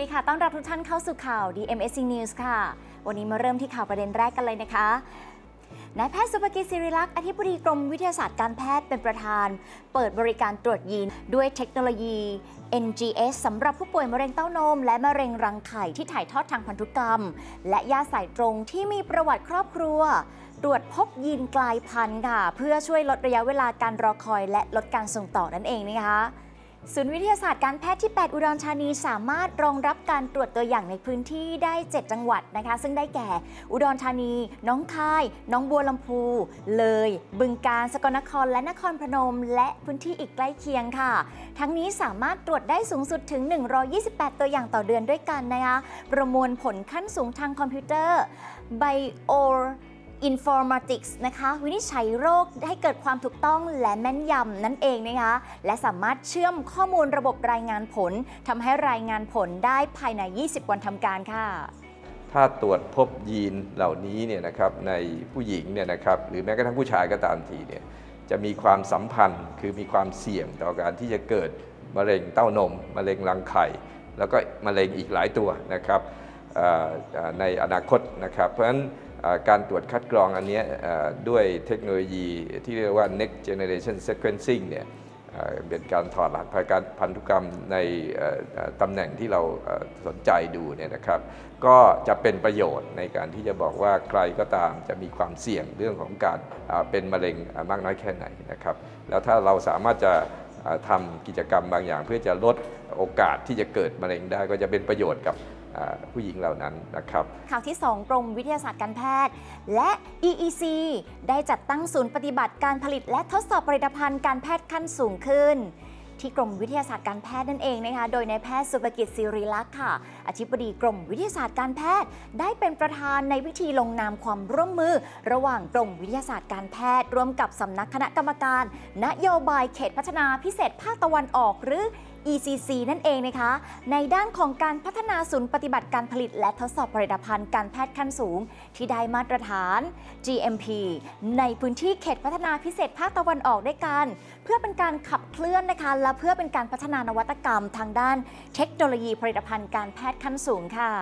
ดีค่ะ ต้อนรับทุกท่านเข้าสู่ข่าว DMSC News ค่ะ วันนี้มาเริ่มที่ข่าวประเด็นแรกกันเลยนะคะ นายแพทย์สุภกิจศิริลักษณ์อธิบดีกรมวิทยาศาสตร์การแพทย์เป็นประธาน เปิดบริการตรวจยีนด้วยเทคโนโลยี NGS สำหรับผู้ป่วยมะเร็งเต้านม และมะเร็งรังไข่ที่ถ่ายทอดทางพันธุกรรม และยาสายตรงที่มีประวัติครอบครัว ตรวจพบยีนกลายพันธุ์ค่ะ เพื่อช่วยลดระยะเวลาการรอคอย และลดการส่งต่อนั่นเองนะคะ ศูนย์วิทยาศาสตร์การแพทย์ที่ 8 อุดรธานีสามารถรองรับการตรวจตัวอย่างในพื้นที่ได้ 7 จังหวัดนะคะ ซึ่งได้แก่ อุดรธานี น้องคาย น้องบัวลำพู เลย บึงกาฬ สกลนคร และนครพนม และพื้นที่อีกใกล้เคียงค่ะ ทั้งนี้สามารถตรวจได้สูงสุดถึง 128 ตัวอย่างต่อเดือนด้วยกันนะคะ ประมวลผลขั้นสูงทางคอมพิวเตอร์ Bio Informatics นะคะวินิจฉัยโรคให้เกิดความถูกต้องและแม่นยำนั่นเองนะคะและสามารถเชื่อมข้อมูลระบบรายงานผลทำให้รายงานผลได้ภายใน 20 วันทำการค่ะ ถ้าตรวจพบยีนเหล่านี้เนี่ยนะครับในผู้หญิงเนี่ยนะครับหรือแม้กระทั่งผู้ชายก็ตามทีเนี่ยจะมีความสัมพันธ์คือมีความเสี่ยงต่อการที่จะเกิดมะเร็งเต้านมมะเร็งรังไข่ แล้วก็มะเร็งอีกหลายตัวนะครับในอนาคตนะครับ เพราะฉะนั้น การตรวจคัดกรองอันนี้ด้วยเทคโนโลยีที่เรียกว่า next generation sequencing เนี่ยเป็นการถอดรหัสพันธุกรรมในตำแหน่งที่เราสนใจดูเนี่ยนะครับ ก็จะเป็นประโยชน์ในการที่จะบอกว่าใครก็ตามจะมีความเสี่ยงเรื่องของการเป็นมะเร็งมากน้อยแค่ไหนนะครับ แล้วถ้าเราสามารถจะทำกิจกรรมบางอย่าง เพื่อจะลดโอกาสที่จะเกิดมะเร็งได้ก็จะเป็นประโยชน์กับ ผู้หญิงเหล่านั้นนะครับ ข่าวที่ 2 กรมวิทยาศาสตร์การแพทย์ และ EEC ได้จัดตั้งศูนย์ปฏิบัติการผลิตและทดสอบผลิตภัณฑ์การแพทย์ขั้นสูงขึ้นที่กรมวิทยาศาสตร์การแพทย์นั่นเองนะคะ โดยนายแพทย์สุภกิจศิริลักษ์ค่ะ อธิบดีกรมวิทยาศาสตร์การแพทย์ ได้เป็นประธานในพิธีลงนามความร่วมมือ ระหว่างกรมวิทยาศาสตร์การแพทย์ ร่วมกับสำนักคณะกรรมการ นโยบายเขตพัฒนาพิเศษภาคตะวันออกหรือ ECC นั่นเองนะคะ ในด้านของการพัฒนาศูนย์ปฏิบัติการผลิตและทดสอบผลิตภัณฑ์การแพทย์ขั้นสูง ที่ได้มาตรฐาน GMP ในพื้นที่เขตพัฒนาพิเศษภาคตะวันออกด้วยกัน เพื่อเป็นการขับเคลื่อนนะคะ และเพื่อเป็นการพัฒนานวัตกรรมทางด้านเทคโนโลยีผลิตภัณฑ์การแพทย์ขั้นสูงค่ะ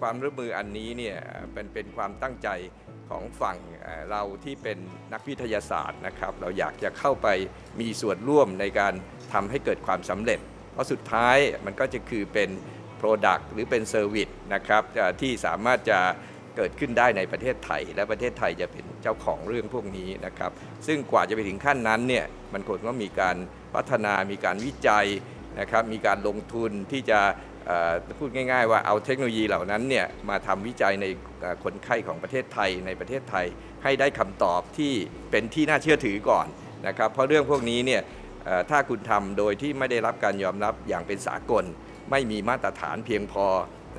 ความร่วมมืออันนี้เนี่ยเป็นเป็นความตั้งใจ ของฝั่งเราที่เป็นนักวิทยาศาสตร์นะครับ เราอยากจะเข้าไปมีส่วนร่วมในการทำให้เกิดความสำเร็จ เพราะสุดท้ายมันก็จะคือเป็น Product หรือเป็น Service นะครับที่สามารถจะเกิดขึ้นได้ในประเทศไทย และประเทศไทยจะเป็นเจ้าของเรื่องพวกนี้นะครับ ซึ่งกว่าจะไปถึงขั้นนั้นเนี่ยมันคงต้องมีการพัฒนามีการวิจัยนะครับมีการลงทุนที่จะ พูดง่ายๆว่าเอาเทคโนโลยีเหล่านั้นเนี่ยมาทำวิจัยในคนไข้ของประเทศไทยในประเทศไทย ให้ได้คำตอบที่เป็นที่น่าเชื่อถือก่อนนะครับเพราะเรื่องพวกนี้เนี่ยถ้าคุณทำโดยที่ไม่ได้รับการยอมรับอย่างเป็นสากล ไม่มีมาตรฐานเพียงพอ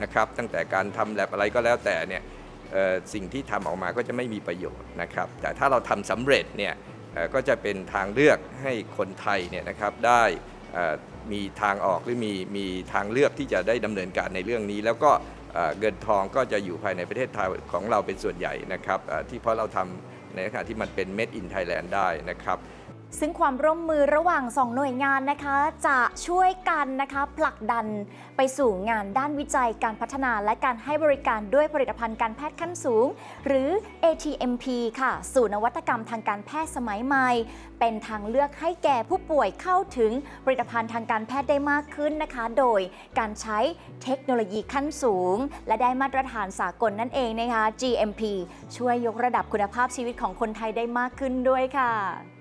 นะครับตั้งแต่การทำแลบอะไรก็แล้วแต่เนี่ยสิ่งที่ทำออกมาก็จะไม่มีประโยชน์นะครับแต่ถ้าเราทำสำเร็จเนี่ยก็จะเป็นทางเลือกให้คนไทยเนี่ยนะครับได้ มีทางออกหรือมีมีทางเลือกที่จะได้ดำเนินการในเรื่องนี้ แล้วก็เงินทองก็จะอยู่ภายในประเทศไทยของเราเป็นส่วนใหญ่นะครับที่เพราะเราทำในขณะที่มันเป็น Made in Thailand ได้นะครับ ซึ่งความร่วมมือระหว่าง 2 หน่วยงานนะคะ จะช่วยกันนะคะผลักดันไปสู่งานด้านวิจัยการพัฒนาและการให้บริการด้วยผลิตภัณฑ์การแพทย์ขั้นสูง หรือ ATMP ค่ะ สู่นวัตกรรมทางการแพทย์สมัยใหม่ เป็นทางเลือกให้แก่ผู้ป่วยเข้าถึงผลิตภัณฑ์ทางการแพทย์ได้มากขึ้นนะคะ โดยการใช้เทคโนโลยีขั้นสูง และได้มาตรฐานสากลนั่นเองนะคะ GMP ช่วยยกระดับคุณภาพชีวิตของคนไทยได้มากขึ้นด้วยค่ะ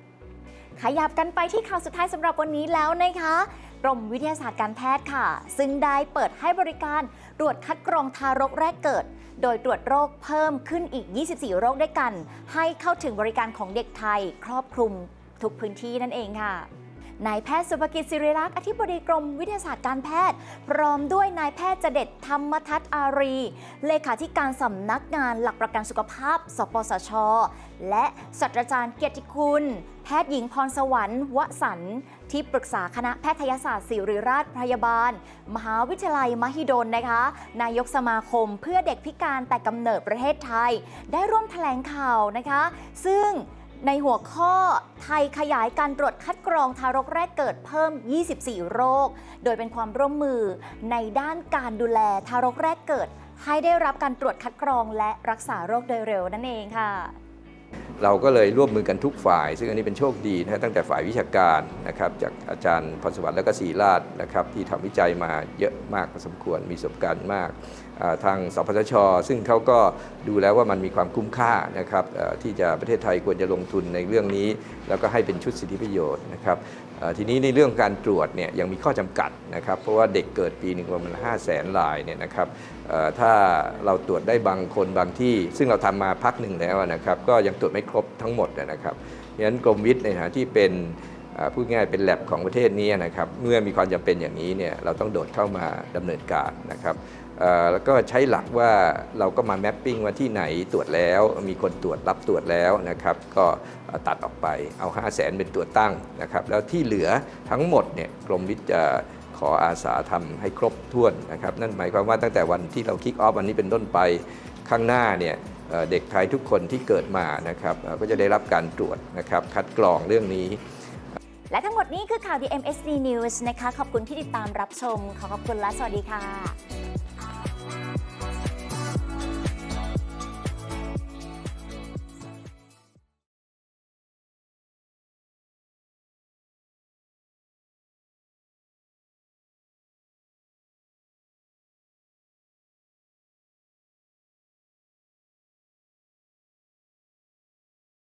ขยับกันไปที่ข่าวสุดท้ายสำหรับวันนี้แล้วนะคะกรมวิทยาศาสตร์การแพทย์ค่ะ ซึ่งได้เปิดให้บริการตรวจคัดกรองทารกแรกเกิด โดยตรวจโรคเพิ่มขึ้นอีก 24 โรคด้วยกัน ให้เข้าถึงบริการของเด็กไทย ครอบคลุมทุกพื้นที่นั่นเองค่ะ นายแพทย์สุภกิจศิริรักษ์อธิบดีกรมวิทยาศาสตร์การแพทย์ พร้อมด้วยนายแพทย์เจเด็ดธรรมทัศน์อารี เลขาธิการสำนักงานหลักประกันสุขภาพ สปสช และศาสตราจารย์เกียรติคุณ แพทย์หญิงพรสวรรค์วสันที่ปรึกษาคณะแพทยศาสตร์ศิริราชพยาบาล มหาวิทยาลัยมหิดลนะคะ นายกสมาคมเพื่อเด็กพิการแต่กำเนิดประเทศไทย ได้ร่วมแถลงข่าวนะคะ ซึ่ง ในหัวข้อไทยขยายการตรวจคัดกรองทารกแรกเกิดเพิ่ม 24 โรค โดยเป็นความร่วมมือในด้านการดูแลทารกแรกเกิด ให้ได้รับการตรวจคัดกรองและรักษาโรคโดยเร็วนั่นเองค่ะ เราก็เลยร่วมมือกันทุกฝ่าย ซึ่งอันนี้เป็นโชคดีนะตั้งแต่ฝ่ายวิชาการนะครับจากอาจารย์พรสวรรค์และก็ศรีราชนะครับที่ทำวิจัยมาเยอะมากพอสมควรมีประสบการณ์มาก ทางสพชซึ่งเขาก็ดูแล้วว่ามันมีความคุ้มค่านะครับที่จะประเทศไทยควรจะลงทุนในเรื่องนี้ แล้วก็ให้เป็นชุดสิทธิประโยชน์นะครับทีนี้ในเรื่องการตรวจเนี่ยยังมีข้อจำกัดนะครับ เพราะว่าเด็กเกิดปีหนึ่งประมาณ5 0 0แสนรายเนี่ยนะครับถ้าเราตรวจได้บางคนบางที่ ซึ่งเราทำมาพักหนึ่งแล้วนะครับ ก็ยังตรวจไม่ครบทั้งหมดนะครับเพราะฉะนั้นกรมวิทย์ในฐานะที่เป็นพูดง่ายเป็นแลบของประเทศนี้นะครับ เมื่อมีความจำเป็นอย่างนี้เนี่ยเราต้องโดดเข้ามาดำเนินการนะครับ แล้วก็ใช้หลักว่าเราก็มาแมปปิ้งว่าที่ไหนตรวจแล้ว มีคนตรวจรับตรวจแล้วนะครับก็ตัดออกไปเอา 5 0 0แสนเป็นตัวตั้งนะครับแล้วที่เหลือทั้งหมดเนี่ยกรมวิทย์จะขออาสาทำให้ครบถ้วนนะครับนั่นหมายความว่าตั้งแต่วันที่เราคิกออฟวันนี้เป็นต้นไปข้างหน้าเนี่ยเด็กไทยทุกคนที่เกิดมานะครับก็จะได้รับการตรวจนะครับคัดกรองเรื่องนี้ และทั้งหมดนี้คือข่าว DMSD News นะคะ ขอบคุณที่ติดตามรับชม ขอขอบคุณและสวัสดีค่ะ